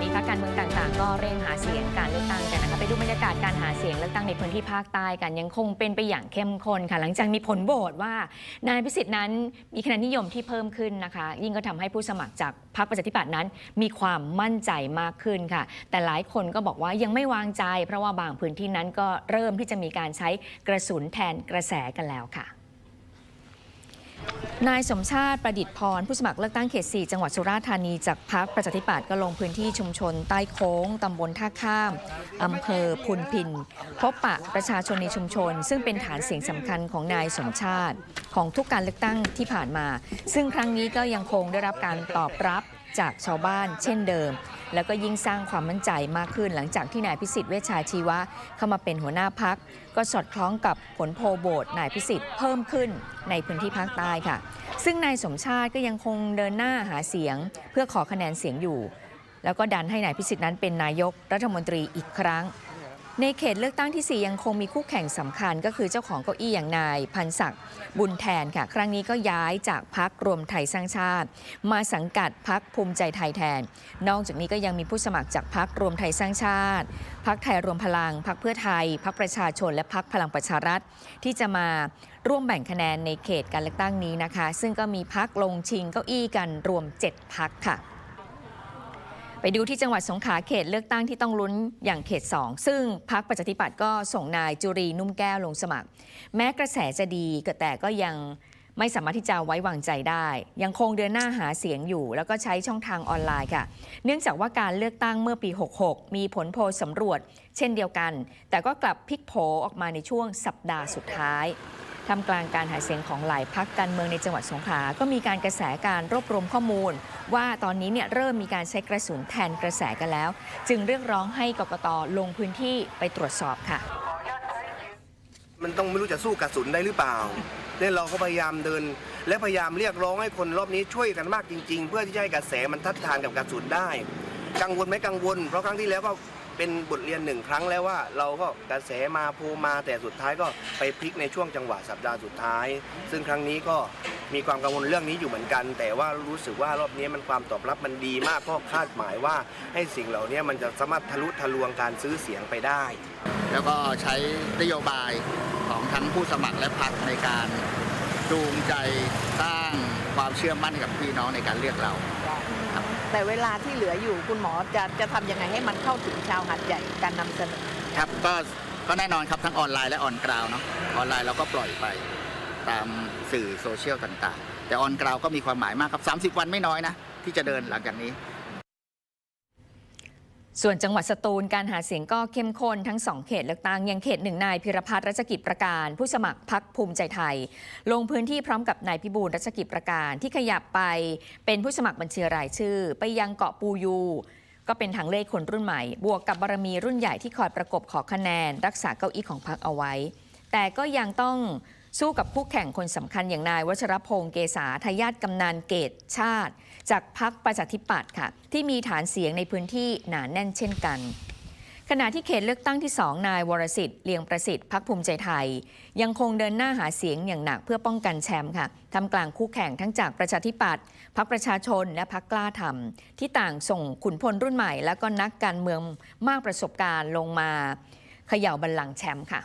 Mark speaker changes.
Speaker 1: นี้พรรคการเมืองต่างๆ ก็เร่งหาเสียงการเลือกตั้งกันนะคะไปดูบรรยากาศการหาเสียงเลือกตั้งในพื้นที่ภาคใต้กันยังคงเป็นไปอย่างเข้มข้นค่ะ หลังจากมีผลโหวตว่านายพิสิทธิ์นั้นมีคะแนนนิยมที่เพิ่มขึ้นนะคะ ยิ่งก็ทำให้ผู้สมัครจากพรรคประชาธิปัตย์นั้น มีความมั่นใจมากขึ้นค่ะ แต่หลายคนก็บอกว่ายังไม่วางใจ เพราะว่าบางพื้นที่นั้นก็เริ่มที่จะมีการใช้กระสุนแทนกระแสกันแล้วค่ะ นายสมชาติประดิษฐ์พรผู้สมัครเลือกตั้งเขต 4 จังหวัดสุราษฎร์ธานีจากพรรคประชาธิปัตย์ก็ลงพื้นที่ชุมชนใต้โค้ง ตำบลท่าข้าม อำเภอพุนพิน พบปะประชาชนในชุมชน ซึ่งเป็นฐานเสียงสำคัญของนายสมชาติ ของทุกการเลือกตั้งที่ผ่านมา ซึ่งครั้งนี้ก็ยังคงได้รับการตอบรับจากชาวบ้านเช่นเดิม แล้วก็ยิ่งสร้างความมั่นใจมากขึ้นหลังจากที่นายพิสิทธิ์เวชชาชีวะเข้ามาเป็นหัวหน้าพัก ก็สอดคล้องกับผลโพลโบตนายพิสิทธิ์เพิ่มขึ้นในพื้นที่ภาคใต้ค่ะ ซึ่งนายสมชาติก็ยังคงเดินหน้าหาเสียง เพื่อขอคะแนนเสียงอยู่ แล้วก็ดันให้นายพิสิทธิ์นั้นเป็นนายกรัฐมนตรีอีกครั้ง ในเขตเลือกตั้งที่ 4 ยังคงมีคู่แข่งสำคัญก็คือเจ้าของเก้าอี้อย่างนายพันศักดิ์บุญแทนค่ะ ครั้งนี้ก็ย้ายจากพักรวมไทยสร้างชาติ มาสังกัดพักภูมิใจไทยแทน นอกจากนี้ก็ยังมีผู้สมัครจากพักรวมไทยสร้างชาติ พักไทยรวมพลัง พักเพื่อไทย พักประชาชน และพักพลังประชารัฐ ที่จะมาร่วมแบ่งคะแนนในเขตการเลือกตั้งนี้นะคะ ซึ่งก็มีพักลงชิงเก้าอี้กันรวม 7 พักค่ะ ไปดูที่จังหวัดสงขลาเขตเลือกตั้งที่ต้องลุ้นอย่างเขต 2 ซึ่งพักประชาธิปัตย์ก็ส่งนายจุรีนุ่มแก้วลงสมัคร แม้กระแสจะดีก็แต่ก็ยังไม่สามารถที่จะไว้วางใจได้ ยังคงเดินหน้าหาเสียงอยู่ แล้วก็ใช้ช่องทางออนไลน์ค่ะ เนื่องจากว่าการเลือกตั้งเมื่อปี 66 มีผลโพลสำรวจ เช่นเดียวกัน แต่ก็กลับพลิกโผออกมาในช่วงสัปดาห์สุดท้าย ทำกลางการหาเสียงของหลายพักการเมืองในจังหวัดสงขลา ก็มีการกระแสการรวบรวมข้อมูล ว่าตอนนี้เนี่ยเริ่มมีการใช้กระสุนแทนกระแสกันแล้ว จึงเรียกร้องให้กกตลงพื้นที่ไปตรวจสอบค่ะ
Speaker 2: มันต้องไม่รู้จะสู้กระสุนได้หรือเปล่าเนี่ยเราก็พยายามเดิน และพยายามเรียกร้องให้คนรอบนี้ช่วยกันมากจริง ๆ เพื่อที่จะให้กระแสมันทัดทานกับกระสุนได้ กังวลไหมกังวล เพราะครั้งที่แล้วก็ เป็นบทเรียนหนึ่งครั้งแล้วว่า เราก็กระแสมาโพมาแต่สุดท้ายก็ไปพลิกในช่วงจังหวะสัปดาห์สุดท้าย ซึ่งครั้งนี้ก็มีความกังวลเรื่องนี้อยู่เหมือนกัน แต่ว่ารู้สึกว่ารอบนี้มันความตอบรับมันดีมากก็คาดหมายว่าให้สิ่งเหล่านี้มันจะสามารถทะลุทะลวงการซื้อเสียงไปได้
Speaker 3: แล้วก็ใช้นโยบายของทั้งผู้สมัครและพรรคในการ จูงใจสร้างความเชื่อมั่นให้กับพี่น้องในการเลือกเรา
Speaker 4: แต่เวลาที่เหลืออยู่คุณหมอจะจะทำยังไงให้มันเข้าถึงชาวหาดใหญ่การนำเสนอ
Speaker 3: ครับก็ก็แน่นอนครับทั้งออนไลน์และออนกราวเนาะออนไลน์เราก็ปล่อยไปตามสื่อโซเชียลต่างๆ แต่ออนกราวก็มีความหมายมากครับ 30 วันไม่น้อยนะ ที่จะเดินหลังจากนี้
Speaker 1: ส่วนจังหวัดสตูลการหาเสียงก็เข้มข้นทั้งสองเขตเลือกตั้งยังเขตหนึ่งนายพิรพัฒน์รัชกิจประการ ผู้สมัครพักภูมิใจไทย ลงพื้นที่พร้อมกับนายพิบูลรัชกิจประการที่ขยับไปเป็นผู้สมัครบัญชีรายชื่อ ไปยังเกาะปูยู ก็เป็นทางเลือกคนรุ่นใหม่ บวกกับบารมีรุ่นใหญ่ที่คอยประกบขอคะแนน รักษาเก้าอี้ของพรรคเอาไว้ แต่ก็ยังต้อง สู้กับคู่แข่งคนสำคัญอย่างนายวัชรพงษ์เกษาทายาทกำนันเกตชาติ จากพรรคประชาธิปัตย์ค่ะ ที่มีฐานเสียงในพื้นที่หนาแน่นเช่นกัน ขณะที่เขตเลือกตั้งที่ 2 นายวรสิทธิ์เลียงประสิทธิ์พักภูมิใจไทย ยังคงเดินหน้าหาเสียงอย่างหนักเพื่อป้องกันแชมป์ค่ะทำกลางคู่แข่งทั้งจากประชาธิปัตย์พักประชาชนและพักกล้าทำที่ต่างส่งขุนพลรุ่นใหม่ และก็นักการเมืองมากประสบการณ์ลงมาเขย่าบัลลังก์แชมป์ค่ะ